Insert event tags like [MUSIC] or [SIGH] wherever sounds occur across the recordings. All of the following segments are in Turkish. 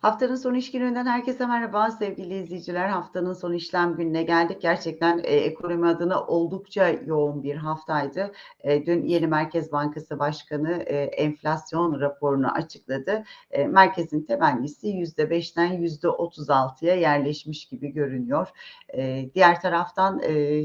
Haftanın son iş gününden herkese merhaba sevgili izleyiciler. Haftanın son işlem gününe geldik. Gerçekten e, ekonomi adına oldukça yoğun bir haftaydı. E, dün yeni Merkez Bankası Başkanı e, enflasyon raporunu açıkladı. E, merkezin temennisi %5'ten %36'ya yerleşmiş gibi görünüyor. E, diğer taraftan e,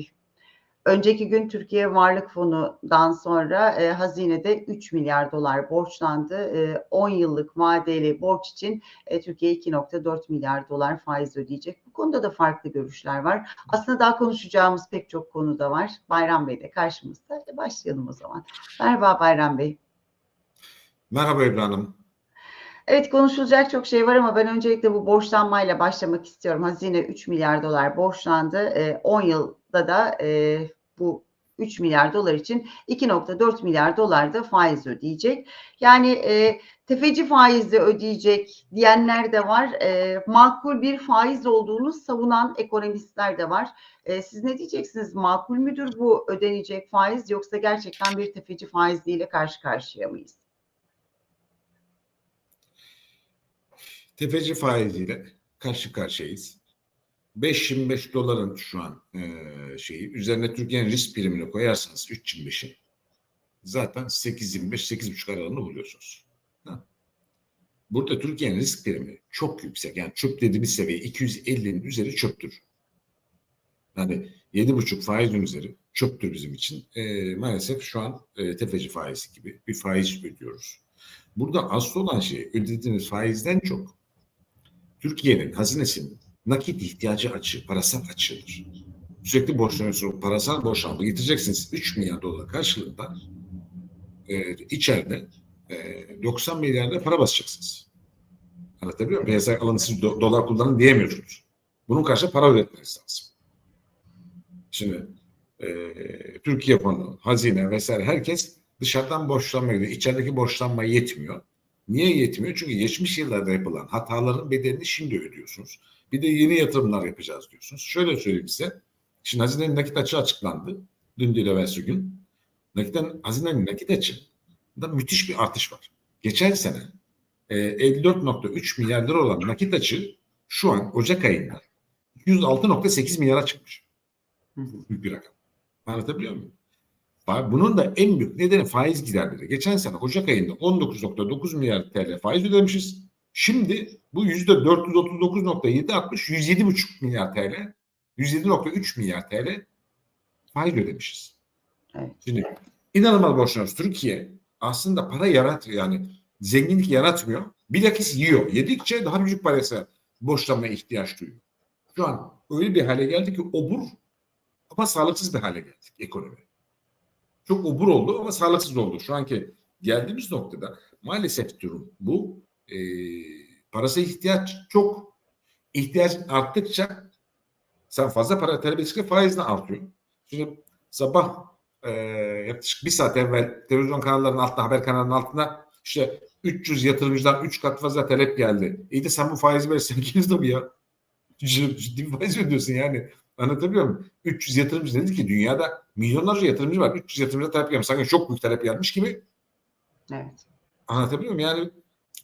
Önceki gün Türkiye Varlık Fonu'dan sonra e, hazinede 3 milyar dolar borçlandı. E, 10 yıllık vadeli borç için e, Türkiye 2.4 milyar dolar faiz ödeyecek. Bu konuda da farklı görüşler var. Aslında daha konuşacağımız pek çok konu da var. Bayram Bey de karşımızda. E, başlayalım o zaman. Merhaba Bayram Bey. Merhaba Ebru Hanım. Evet konuşulacak çok şey var ama ben öncelikle bu borçlanmayla başlamak istiyorum. Hazine 3 milyar dolar borçlandı. E, 10 yılda da e, bu 3 milyar dolar için 2.4 milyar dolar da faiz ödeyecek. Yani e, tefeci faizle ödeyecek diyenler de var. E, makul bir faiz olduğunu savunan ekonomistler de var. E, siz ne diyeceksiniz? Makul müdür bu ödenecek faiz yoksa gerçekten bir tefeci faizliyle karşı karşıya mıyız? Tefeci faiziyle karşı karşıyayız. 5.25 doların şu an e, şeyi üzerine Türkiye'nin risk primini koyarsanız 3.25'i zaten 8.25 8.5 aralığını buluyorsunuz. Ha. Burada Türkiye'nin risk primi çok yüksek. Yani çöp dediğimiz seviye 250'nin üzeri çöptür. Yani 7.5 faizin üzeri çöptür bizim için. E, maalesef şu an e, tefeci faizi gibi bir faiz ödüyoruz. Burada asıl olan şey ödediğiniz faizden çok Türkiye'nin hazinesinin nakit ihtiyacı açığı, parasal açığıdır. Sürekli borçlanıyorsunuz. Parasal borçlanma getireceksiniz 3 milyar dolar karşılığında e, içeride e, 90 milyar lira para basacaksınız. Anlatabiliyor muyum? Piyasaya alın siz do, dolar kullanın diyemiyorsunuz. Bunun karşılığı para üretmeniz lazım. Şimdi e, Türkiye fonu, hazine vesaire herkes dışarıdan borçlanmaya gidiyor. İçerideki borçlanma yetmiyor. Niye yetmiyor? Çünkü geçmiş yıllarda yapılan hataların bedelini şimdi ödüyorsunuz. Bir de yeni yatırımlar yapacağız diyorsunuz. Şöyle söyleyeyim size. Şimdi hazinenin nakit açığı açıklandı. Dün değil evvelsi gün. Nakitten, hazinenin nakit açığında müthiş bir artış var. Geçen sene e, 54.3 milyar lira olan nakit açığı şu an Ocak ayında 106.8 milyara çıkmış. Büyük bir rakam. Anlatabiliyor muyum? Bunun da en büyük nedeni faiz giderleri. Geçen sene Ocak ayında 19.9 milyar TL faiz ödemişiz. Şimdi bu yüzde 439.7 artmış 107.5 milyar TL. 107.3 milyar TL faiz ödemişiz. Şimdi inanılmaz borçlanıyoruz. Türkiye aslında para yaratmıyor yani zenginlik yaratmıyor. Bilakis yiyor. Yedikçe daha büyük parası borçlanmaya ihtiyaç duyuyor. Şu an öyle bir hale geldi ki obur ama sağlıksız bir hale geldik ekonomi. Çok obur oldu ama sağlıksız oldu. Şu anki geldiğimiz noktada maalesef durum bu. E, parası ihtiyaç çok. ihtiyaç arttıkça sen fazla para talep ettikçe faiz de artıyor. Şimdi sabah e, yaklaşık bir saat evvel televizyon kanallarının altında haber kanalının altında işte 300 yatırımcıdan 3 kat fazla talep geldi. İyi de sen bu faizi verirsen [LAUGHS] ikiniz de mi ya? Ciddi bir faiz ödüyorsun yani. Anlatabiliyor muyum? 300 yatırımcı dedi ki dünyada milyonlarca yatırımcı var. 300 yatırımcı talep gelmiş. Sanki çok büyük talep gelmiş gibi. Evet. Anlatabiliyor muyum? Yani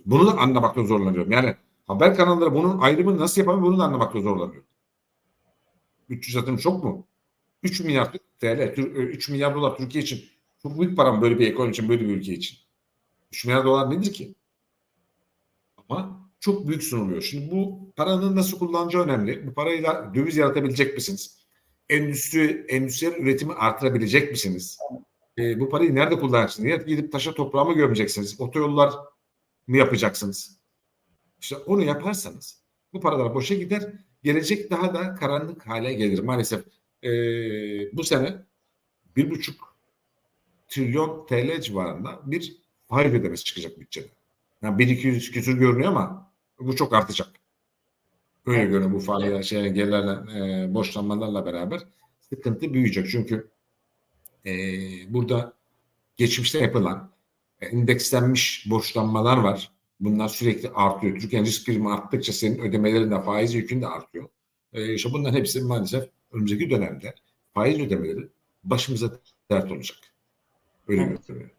bunu da anlamakta zorlanıyorum. Yani haber kanalları bunun ayrımını nasıl yapabilir bunu da anlamakta zorlanıyorum. 300 yatırım çok mu? 3 milyar TL, 3 milyar dolar Türkiye için çok büyük para mı böyle bir ekonomi için, böyle bir ülke için? 3 milyar dolar nedir ki? Ama çok büyük sunuluyor. Şimdi bu paranın nasıl kullanacağı önemli. Bu parayla döviz yaratabilecek misiniz? Endüstri, endüstriyel üretimi artırabilecek misiniz? E, bu parayı nerede kullanacaksınız? Niye gidip taşa toprağa mı gömeceksiniz? Otoyollar mı yapacaksınız? İşte onu yaparsanız bu paralar boşa gider. Gelecek daha da karanlık hale gelir. Maalesef e, bu sene bir buçuk trilyon TL civarında bir faiz ödemesi çıkacak bütçede. Yani 1200 küsur görünüyor ama bu çok artacak. Öyle evet. görünüyor bu faiz şey, gelirlerle e, borçlanmalarla beraber sıkıntı büyüyecek. Çünkü e, burada geçmişte yapılan e, indekslenmiş borçlanmalar var. Bunlar sürekli artıyor. Türkiye'nin risk primi arttıkça senin ödemelerin de faiz yükün de artıyor. E, işte bunların hepsi maalesef önümüzdeki dönemde faiz ödemeleri başımıza dert olacak. Öyle evet. görünüyor.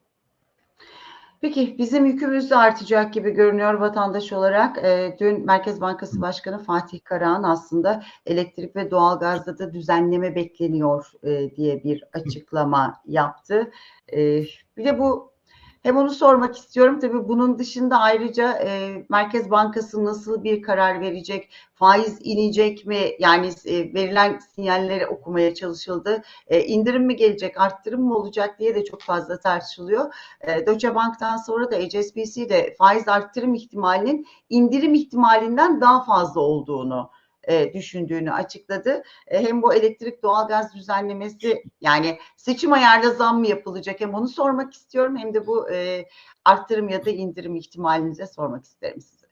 Peki bizim yükümüz de artacak gibi görünüyor vatandaş olarak. E, dün Merkez Bankası Başkanı Fatih Karahan aslında elektrik ve doğalgazda da düzenleme bekleniyor e, diye bir açıklama yaptı. E, bir de bu hem onu sormak istiyorum. Tabii bunun dışında ayrıca e, Merkez Bankası nasıl bir karar verecek? Faiz inecek mi? Yani e, verilen sinyalleri okumaya çalışıldı. E, indirim mi gelecek, arttırım mı olacak diye de çok fazla tartışılıyor. E, Deutsche Bank'tan sonra da HSBC de faiz arttırım ihtimalinin indirim ihtimalinden daha fazla olduğunu e, düşündüğünü açıkladı. E, hem bu elektrik doğalgaz düzenlemesi yani seçim ayarla zam mı yapılacak hem onu sormak istiyorum hem de bu e, arttırım ya da indirim ihtimalinize sormak isterim size.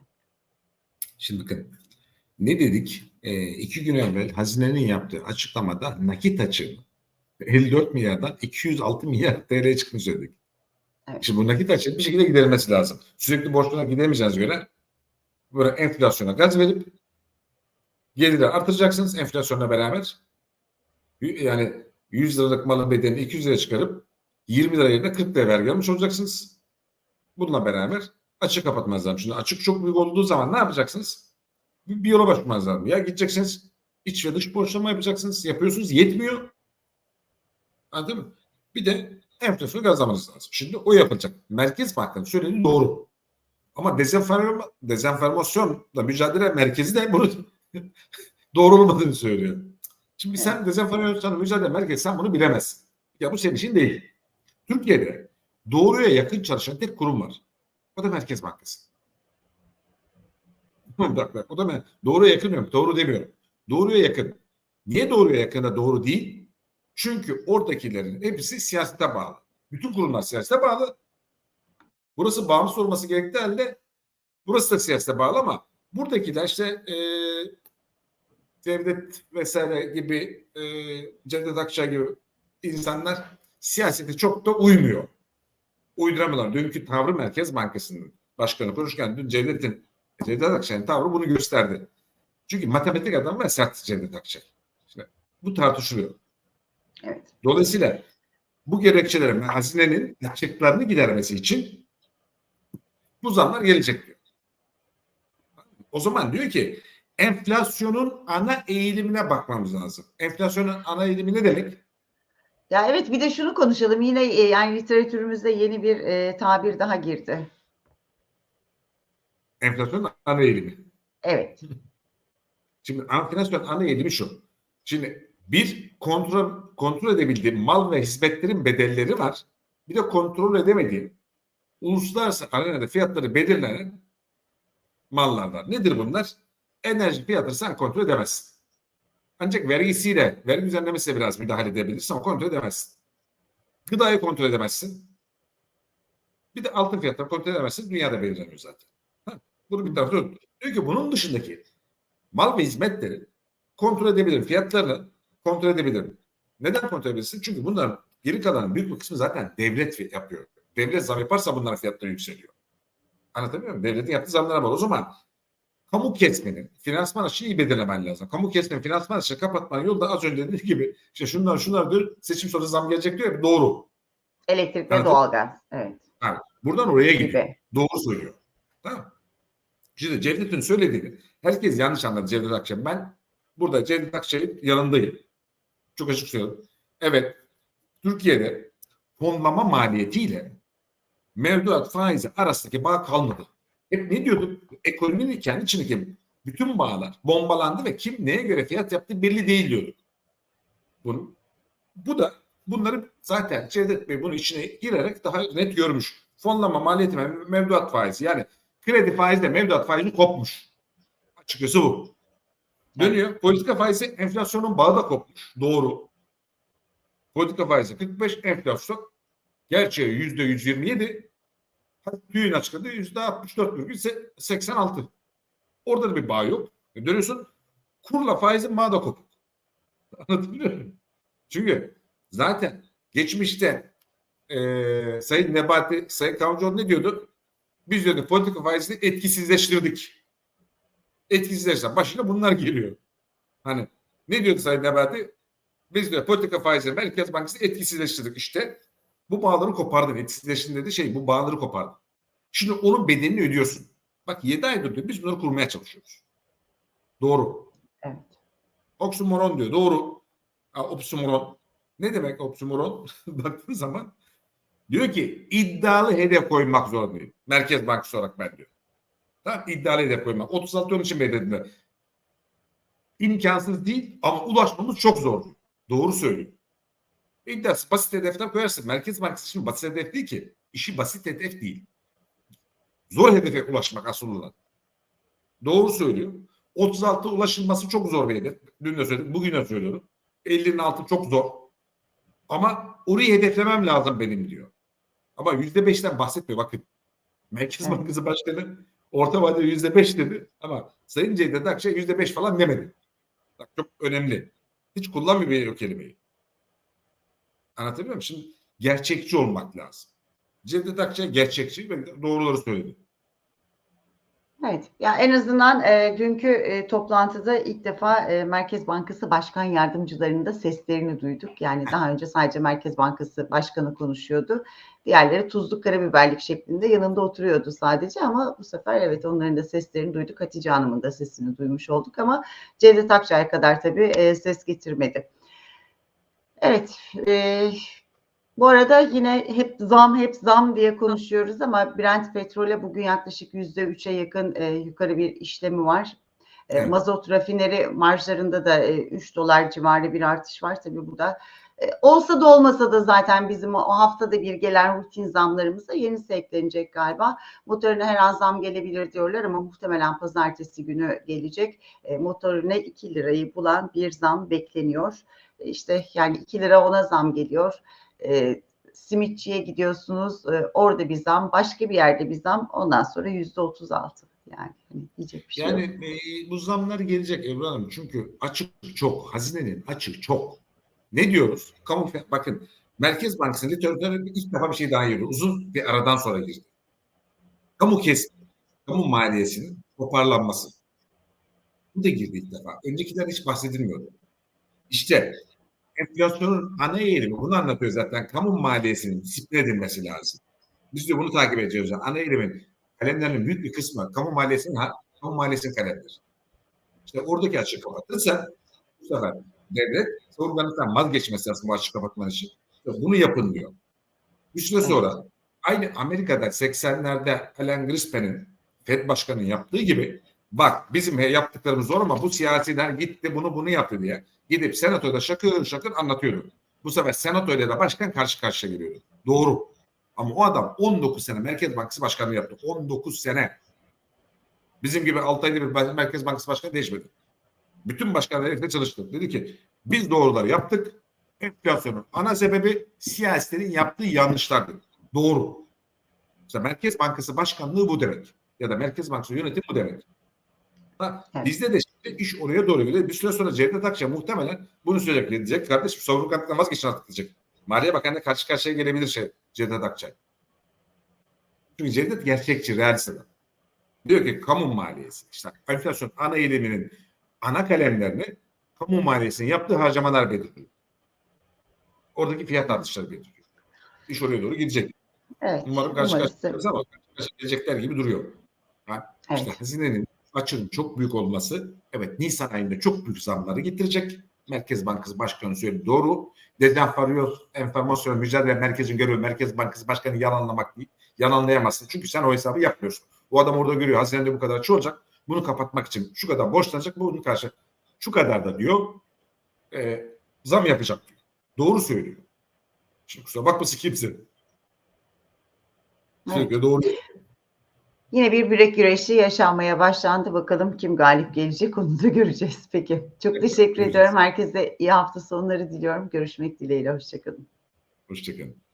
Şimdi bakın ne dedik? E, iki gün evvel hazinenin yaptığı açıklamada nakit açığı 54 milyardan 206 milyar TL çıktığını söyledik. Evet. Şimdi bu nakit açığı bir şekilde giderilmesi lazım. Sürekli borçluna gidemeyeceğiniz göre böyle enflasyona gaz verip geliri artıracaksınız enflasyonla beraber. Yani 100 liralık malın bedelini 200 liraya çıkarıp 20 lira yerine 40 lira vergi almış olacaksınız. Bununla beraber açık kapatmanız lazım. Şimdi açık çok büyük olduğu zaman ne yapacaksınız? Bir, bir yola başvurmanız lazım. Ya gideceksiniz iç ve dış borçlama yapacaksınız. Yapıyorsunuz yetmiyor. Anladın mı? Bir de enflasyonu gazlamanız lazım. Şimdi o yapılacak. Merkez Bankası'nın söylediği doğru. Ama dezenforma, dezenformasyonla mücadele merkezi de bunu [LAUGHS] doğru olmadığını söylüyor. Şimdi sen dezenformasyonla mücadele merkezi sen bunu bilemezsin. Ya bu senin için değil. Türkiye'de doğruya yakın çalışan tek kurum var. O da Merkez Bankası. [LAUGHS] bak bak o da ben doğruya yakın diyorum. Doğru demiyorum. Doğruya yakın. Niye doğruya yakın da doğru değil? Çünkü oradakilerin hepsi siyasete bağlı. Bütün kurumlar siyasete bağlı. Burası bağımsız olması gerektiği halde burası da siyasete bağlı ama buradakiler işte e, devlet vesaire gibi e, Cevdet Akçay gibi insanlar siyasete çok da uymuyor. Uyduramıyorlar. Dünkü tavrı Merkez Bankası'nın başkanı konuşurken dün Cevdet'in Cevdet Akçay'ın tavrı bunu gösterdi. Çünkü matematik adam ve sert Cevdet Akçay. İşte bu tartışılıyor. Evet. Dolayısıyla bu gerekçelerin hazinenin açıklarını gidermesi için bu zamlar gelecek diyor. O zaman diyor ki enflasyonun ana eğilimine bakmamız lazım. Enflasyonun ana eğilimi ne demek? Ya evet bir de şunu konuşalım. Yine e, yani literatürümüzde yeni bir e, tabir daha girdi. Enflasyonun ana eğilimi. Evet. Şimdi enflasyon ana eğilimi şu. Şimdi bir kontrol kontrol edebildiğim mal ve hizmetlerin bedelleri var. Bir de kontrol edemediğim uluslararası arenada fiyatları belirlenen mallar var. Nedir bunlar? Enerji fiyatları sen kontrol edemezsin. Ancak vergisiyle, vergi düzenlemesiyle biraz müdahale edebilirsin ama kontrol edemezsin. Gıdayı kontrol edemezsin. Bir de altın fiyatları kontrol edemezsin. Dünyada belirleniyor zaten. Ha, bunu bir tarafa tut. Diyor ki bunun dışındaki mal ve hizmetleri kontrol edebilirim. Fiyatlarını kontrol edebilirim. Neden kontrol edebilirsin? Çünkü bunların geri kalanın büyük bir kısmı zaten devlet yapıyor. Devlet zam yaparsa bunların fiyatları yükseliyor. Anlatabiliyor muyum? Devletin yaptığı zamlara var. O zaman kamu kesmenin finansman açığını iyi belirlemen lazım. Kamu kesmenin finansman açığını kapatmanın yolu da az önce dediğim gibi işte şunlar şunlar diyor seçim sonrası zam gelecek diyor ya doğru. Elektrik ve doğalgaz. Evet. Ha, buradan oraya gidiyor. Gibi. Doğru söylüyor. Tamam. Şimdi Cevdet'in söylediğini herkes yanlış anladı Cevdet Akçay. Ben burada Cevdet Akçay'ın yanındayım. Çok açık söylüyorum. Evet Türkiye'de fonlama maliyetiyle mevduat faizi arasındaki bağ kalmadı. Hep ne diyorduk? Ekonominin kendi içindeki bütün bağlar bombalandı ve kim neye göre fiyat yaptı belli değil diyorduk. Bunu, bu da bunları zaten Cevdet Bey bunun içine girerek daha net görmüş. Fonlama maliyeti mevduat faizi yani kredi faizle mevduat faizi kopmuş. Açıkçası bu. Dönüyor. Politika faizi enflasyonun bağı da kopmuş. Doğru. Politika faizi 45, enflasyon gerçeği yüzde 127, TÜİ'nin açıkladığı yüzde 64,86. Orada da bir bağ yok. E Dönüyorsun kurla faizin bağı da kopuk. [LAUGHS] Anlatabiliyor muyum? Çünkü zaten geçmişte eee Sayın Nebati, Sayın Kavcıoğlu ne diyordu? Biz diyordu politika faizini etkisizleştirdik. Etkisizleştirdik. Başına bunlar geliyor. Hani ne diyordu Sayın Nebati? Biz diyor politika faizini Merkez Bankası etkisizleştirdik işte. Bu bağları kopardın. Etkisizleştirdin dedi şey bu bağları kopardın. Şimdi onun bedelini ödüyorsun. Bak 7 aydır diyor biz bunları kurmaya çalışıyoruz. Doğru. Evet. Oksimoron diyor. Doğru. Oksimoron. Ne demek oksimoron? [LAUGHS] Baktığın zaman diyor ki iddialı hedef koymak zorundayım. Merkez Bankası olarak ben diyor. Tamam iddialı hedef koymak. 36 onun için belirlediler. İmkansız değil ama ulaşmamız çok zor. Doğru söylüyor. İddiası basit hedefler koyarsın. Merkez Bankası için basit hedef değil ki. İşi basit hedef değil. Zor hedefe ulaşmak asıl olan. Doğru söylüyor. 36 ulaşılması çok zor bir hedef. Dün de söyledim, bugün de söylüyorum. 50'nin altı çok zor. Ama orayı hedeflemem lazım benim diyor. Ama %5'ten bahsetmiyor bakın. Merkez Evet. Bankası Başkanı orta vadede %5 dedi ama Sayın Cevdet Akçay %5 falan demedi. Bak çok önemli. Hiç kullanmıyor o kelimeyi. Anlatabiliyor muyum? Şimdi gerçekçi olmak lazım. Cevdet Akçay gerçekçi ve doğruları söyledi. Evet, ya en azından e, dünkü e, toplantıda ilk defa e, Merkez Bankası Başkan Yardımcılarının da seslerini duyduk. Yani daha önce sadece Merkez Bankası Başkanı konuşuyordu. Diğerleri tuzlu karabiberlik şeklinde yanında oturuyordu sadece ama bu sefer evet onların da seslerini duyduk. Hatice Hanım'ın da sesini duymuş olduk ama Cevdet Akçay kadar tabii e, ses getirmedi. Evet, e, bu arada yine hep zam hep zam diye konuşuyoruz ama Brent petrole bugün yaklaşık yüzde üçe yakın e, yukarı bir işlemi var. E, Evet. Mazot rafineri marjlarında da e, 3 dolar civarı bir artış var. Tabii bu da e, olsa da olmasa da zaten bizim o haftada bir gelen rutin zamlarımıza yenisi eklenecek galiba. Motorine her an zam gelebilir diyorlar ama muhtemelen pazartesi günü gelecek. E, motorine 2 lirayı bulan bir zam bekleniyor. İşte yani 2 lira ona zam geliyor e, simitçiye gidiyorsunuz e, orada bir zam başka bir yerde bir zam ondan sonra yüzde otuz altı yani hani diyecek bir şey Yani yok. e, bu zamlar gelecek Ebru Hanım. Çünkü açık çok. Hazinenin açık çok. Ne diyoruz? Kamu bakın Merkez Bankası'nın literatürü ilk defa bir şey daha girdi. Uzun bir aradan sonra girdi. Kamu kes, kamu maliyesinin toparlanması. Bu da girdi ilk defa. Öncekiler hiç bahsedilmiyordu. İşte enflasyonun ana eğilimi bunu anlatıyor zaten. Kamu maliyesinin disiplin edilmesi lazım. Biz de bunu takip ediyoruz. Yani ana eğilimin kalemlerinin büyük bir kısmı kamu maliyesinin kamu maliyesinin kalemleri. İşte oradaki açığı kapatırsa bu sefer devlet sorumluluktan vazgeçmesi lazım bu açığı kapatman için. İşte bunu yapın diyor. Bir süre sonra aynı Amerika'da 80'lerde Alan Greenspan'in Fed Başkanı'nın yaptığı gibi bak bizim yaptıklarımız zor ama bu siyasiler gitti bunu bunu yaptı diye gidip senatoda şakır şakır anlatıyordu. Bu sefer senatoyla da başkan karşı karşıya geliyordu. Doğru. Ama o adam 19 sene Merkez Bankası Başkanlığı yaptı. 19 sene. Bizim gibi 6 ayda bir Merkez Bankası Başkanı değişmedi. Bütün başkanlar herifle çalıştı. Dedi ki biz doğruları yaptık. Enflasyonun ana sebebi siyasilerin yaptığı yanlışlardı. Doğru. İşte Merkez Bankası Başkanlığı bu demek. Ya da Merkez Bankası yönetimi bu demek. Ha, Evet. Bizde de şimdi iş oraya doğru gidiyor. Bir süre sonra Cevdet Akça muhtemelen bunu söyleyecek. Diyecek kardeşim savurganlıktan vazgeçin artık diyecek. Maliye Bakanı'na karşı karşıya gelebilir şey Cevdet Akçay. Çünkü Cevdet gerçekçi, realist adam. Diyor ki kamu maliyesi. işte enflasyon ana eğiliminin ana kalemlerini kamu maliyesinin yaptığı harcamalar belirliyor. Oradaki fiyat artışları belirliyor. İş oraya doğru gidecek. Evet. Umarım karşı karşıya ama karşı karşıya gelecekler gibi duruyor. Ha, işte Evet. hazinenin açığın çok büyük olması evet Nisan ayında çok büyük zamları getirecek. Merkez Bankası Başkanı söyledi doğru. Dezenformasyon enformasyon mücadele merkezin görevi Merkez Bankası Başkanı yalanlamak değil. Yalanlayamazsın. Çünkü sen o hesabı yapmıyorsun. O adam orada görüyor hazinede bu kadar açı olacak. Bunu kapatmak için şu kadar borçlanacak. Bunun karşı şu kadar da diyor e, zam yapacak diyor. Doğru söylüyor. Şimdi kusura bakmasın kimse. Sürekli doğru. Yine bir bilek güreşi yaşanmaya başlandı. Bakalım kim galip gelecek onu da göreceğiz. Peki. Çok Evet, teşekkür ediyorum. Herkese iyi hafta sonları diliyorum. Görüşmek dileğiyle. Hoşçakalın. Hoşçakalın.